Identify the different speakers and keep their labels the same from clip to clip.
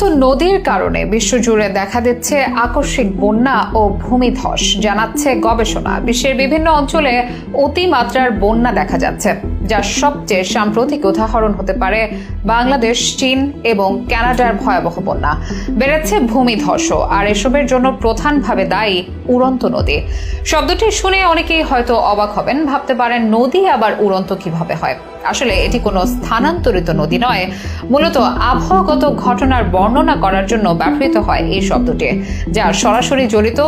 Speaker 1: নদীর কারণে বিশ্বজুড়ে দেখা দিচ্ছে আকস্মিক বন্যা ও ভূমিধস, জানাচ্ছে গবেষণা। বিশ্বের বিভিন্ন অঞ্চলে অতিমাত্রার বন্যা দেখা যাচ্ছে, যার সবচেয়ে সাম্প্রতিক উদাহরণ হতে পারে বাংলাদেশ, চীন এবং কানাডার ভয়াবহ বন্যা। বেড়েছে ভূমিধসও, আর এসবের জন্য প্রধানভাবে দায়ী উড়ন্ত নদী। শব্দটি শুনে অনেকেই হয়তো অবাক হবেন, ভাবতে পারেন নদী আবার উড়ন্ত কীভাবে হয়। আসলে এটি কোনো স্থানান্তরিত নদী নয়। মূলত আবহাওয়াগত ঘটনার বর্ণনা করার জন্য ব্যবহৃত হয় এই শব্দটি, যা সরাসরি জড়িত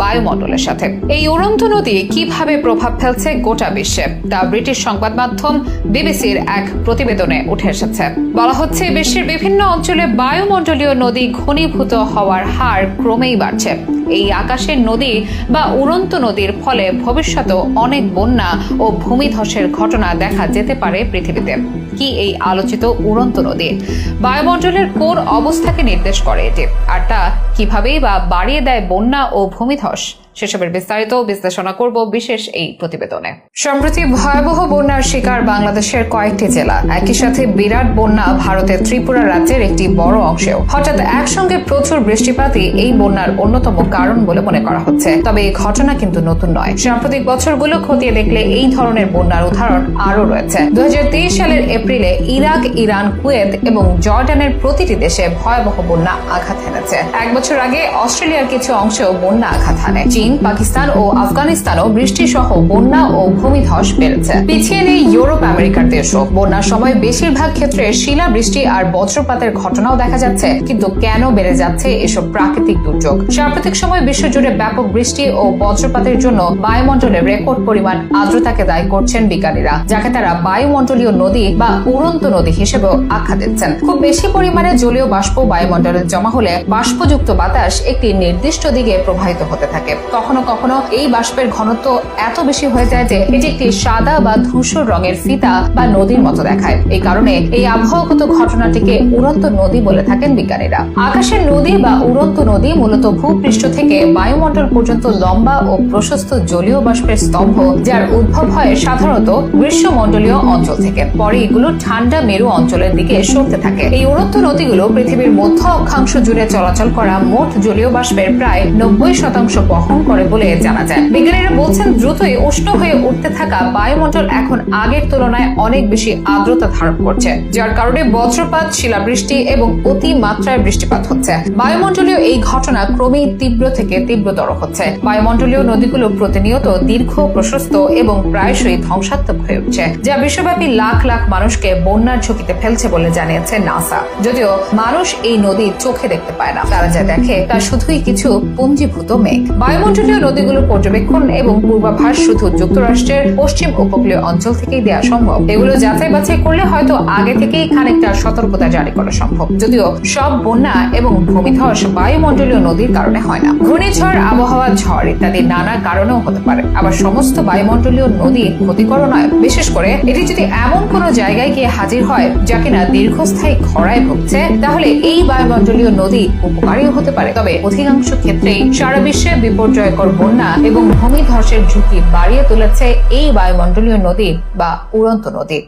Speaker 1: বায়ুমণ্ডলের সাথে। এই উড়ন্ত নদী কীভাবে প্রভাব ফেলছে গোটা বিশ্বে, তা ব্রিটিশ সংবাদ মাধ্যম বিবিসির এক প্রতিবেদনে উঠে এসেছে। বলা হচ্ছে, বিশ্বের বিভিন্ন অঞ্চলে বায়ুমণ্ডলীয় নদী ঘনীভূত হওয়ার হার ক্রমেই বাড়ছে। এই আকাশের নদী বা উড়ন্ত নদীর ফলে ভবিষ্যতেও অনেক বন্যা ও ভূমিধসের ঘটনা দেখা যেতে পারে পৃথিবীতে। কি এই আলোচিত উড়ন্ত নদী? বায়ুমণ্ডলের কোন অবস্থাকে নির্দেশ করে এটি? আর তা কিভাবেই বা বাড়িয়ে দেয় বন্যা ও ভূমিধস? সেসবের বিস্তারিত বিশ্লেষণা করব বিশেষ এই প্রতিবেদনে। সম্প্রতি ভয়াবহ বন্যার শিকার বাংলাদেশের কয়েকটি জেলা। একই সাথে বিরাট বন্যা ভারতের ত্রিপুরা রাজ্যের একটি বড় অংশেও। হঠাৎ একসঙ্গে প্রচুর বৃষ্টিপাতই এই বন্যার অন্যতম কারণ বলে মনে করা হচ্ছে। তবে এই ঘটনা কিন্তু নতুন নয়। সাম্প্রতিক বছরগুলো খতিয়ে দেখলে এই ধরনের বন্যার উদাহরণ আরও রয়েছে। দু হাজার তেইশ সালের এপ্রিলে ইরাক, ইরান, কুয়েত এবং জর্ডানের প্রতিটি দেশে ভয়াবহ বন্যা আঘাত হেনেছে। এক বছর আগে অস্ট্রেলিয়ার কিছু অংশেও বন্যা আঘাত হানে। চীন, পাকিস্তান ও আফগানিস্তানও বৃষ্টি সহ বন্যা ও ভূমিধস বেড়েছে। পিছিয়ে নেই ইউরোপ, আমেরিকার দেশও। বন্যার সময় বেশিরভাগ ক্ষেত্রে শিলা বৃষ্টি আর বজ্রপাতের ঘটনাও দেখা যাচ্ছে। কিন্তু কেন বেড়ে যাচ্ছে এসব প্রাকৃতিক দুর্যোগ? সাম্প্রতিক সময় বিশ্বজুড়ে ব্যাপক বৃষ্টি ও বজ্রপাতের জন্য বায়ুমণ্ডলে রেকর্ড পরিমাণ আর্দ্রতাকে দায়ী করছেন বিজ্ঞানীরা, যাকে তারা বায়ুমণ্ডলীয় নদী বা উড়ন্ত নদী হিসেবেও আখ্যা দিচ্ছেন। খুব বেশি পরিমাণে জলীয় বাষ্প বায়ুমণ্ডলে জমা হলে বাষ্পযুক্ত বাতাস একটি নির্দিষ্ট দিকে প্রবাহিত হতে থাকে। কখনো কখনো এই বাষ্পের ঘনত্ব এত বেশি হয়ে যায় যে এটি একটি সাদা বা ধূসর রঙের ফিতা বা নদীর মতো দেখায়। এই কারণে এই আবহাওয়াগত ঘটনাটিকে উড়ন্ত নদী বলে থাকেন বিজ্ঞানীরা। আকাশের নদী বা উড়ন্ত নদী মূলত ভূপৃষ্ঠ থেকে বায়ুমণ্ডল পর্যন্ত লম্বা ও প্রশস্ত জলীয় বাষ্পের স্তম্ভ, যার উদ্ভব হয় সাধারণত গ্রীষ্মমণ্ডলীয় অঞ্চল থেকে। পরে এগুলো ঠান্ডা, মেরু অঞ্চলের দিকে সরতে থাকে। এই উড়ন্ত নদীগুলো পৃথিবীর মধ্য অক্ষাংশ জুড়ে চলাচল করা মোট জলীয় বাষ্পের প্রায় নব্বই শতাংশ বহন করে বলে জানা যায়। বিজ্ঞানীরা বলছেন, দ্রুতই উষ্ণ হয়ে উঠতে থাকা বায়ুমণ্ডল এখন আগের তুলনায় অনেক বেশি আর্দ্রতা ধারণ করছে, যার কারণে বজ্রপাত, শিলাবৃষ্টি এবং অতি মাত্রায় বৃষ্টিপাত হচ্ছে। বায়ুমণ্ডলীয় এই ঘটনা ক্রমেই তীব্র থেকে তীব্রতর হচ্ছে। বায়ুমণ্ডলীয় নদীগুলো প্রতিনিয়ত দীর্ঘ, প্রশস্ত এবং প্রায়শই ধ্বংসাত্মক হয়ে উঠছে, যা বিশ্বব্যাপী লাখ লাখ মানুষকে বন্যার ঝুঁকিতে ফেলছে বলে জানিয়েছে নাসা। যদিও মানুষ এই নদী চোখে দেখতে পায় না, তারা যা দেখে তা শুধুই কিছু পুঞ্জীভূত মেঘ। বায়ুমণ্ডলীয় নদীগুলো পর্যবেক্ষণ এবং পূর্বাভাস শুধু যুক্তরাষ্ট্রের পশ্চিম উপকূলীয় অঞ্চল থেকেই দেওয়া সম্ভব। এগুলো যাচাই বাছাই করলে হয়তো আগে থেকেই খানিকটা সতর্কতা জারি করা সম্ভব। যদিও সব বন্যা এবং ভূমিধস বায়ুমণ্ডলীয় নদীর কারণে হয় না। ঘূর্ণিঝড়, আবহাওয়া, ঝড় ইত্যাদি নানা কারণেও হতে পারে। আবার সমস্ত বায়ুমণ্ডলীয় নদী ক্ষতিকর নয় বিশেষ করে এটি যদি এমন কোনো জায়গায় গিয়ে হাজির হয় যা কিনা দীর্ঘস্থায়ী খরায় ভুগছে, তাহলে এই বায়ুমণ্ডলীয় নদী উপকারীও হতে পারে। তবে অধিকাংশ ক্ষেত্রেই সারা বিশ্বে বিপর্যয়কর বন্যা এবং ভূমিধসের ঝুঁকি বাড়িয়ে তুলেছে এই বায়ুমণ্ডলীয় নদী বা উড়ন্ত নদী।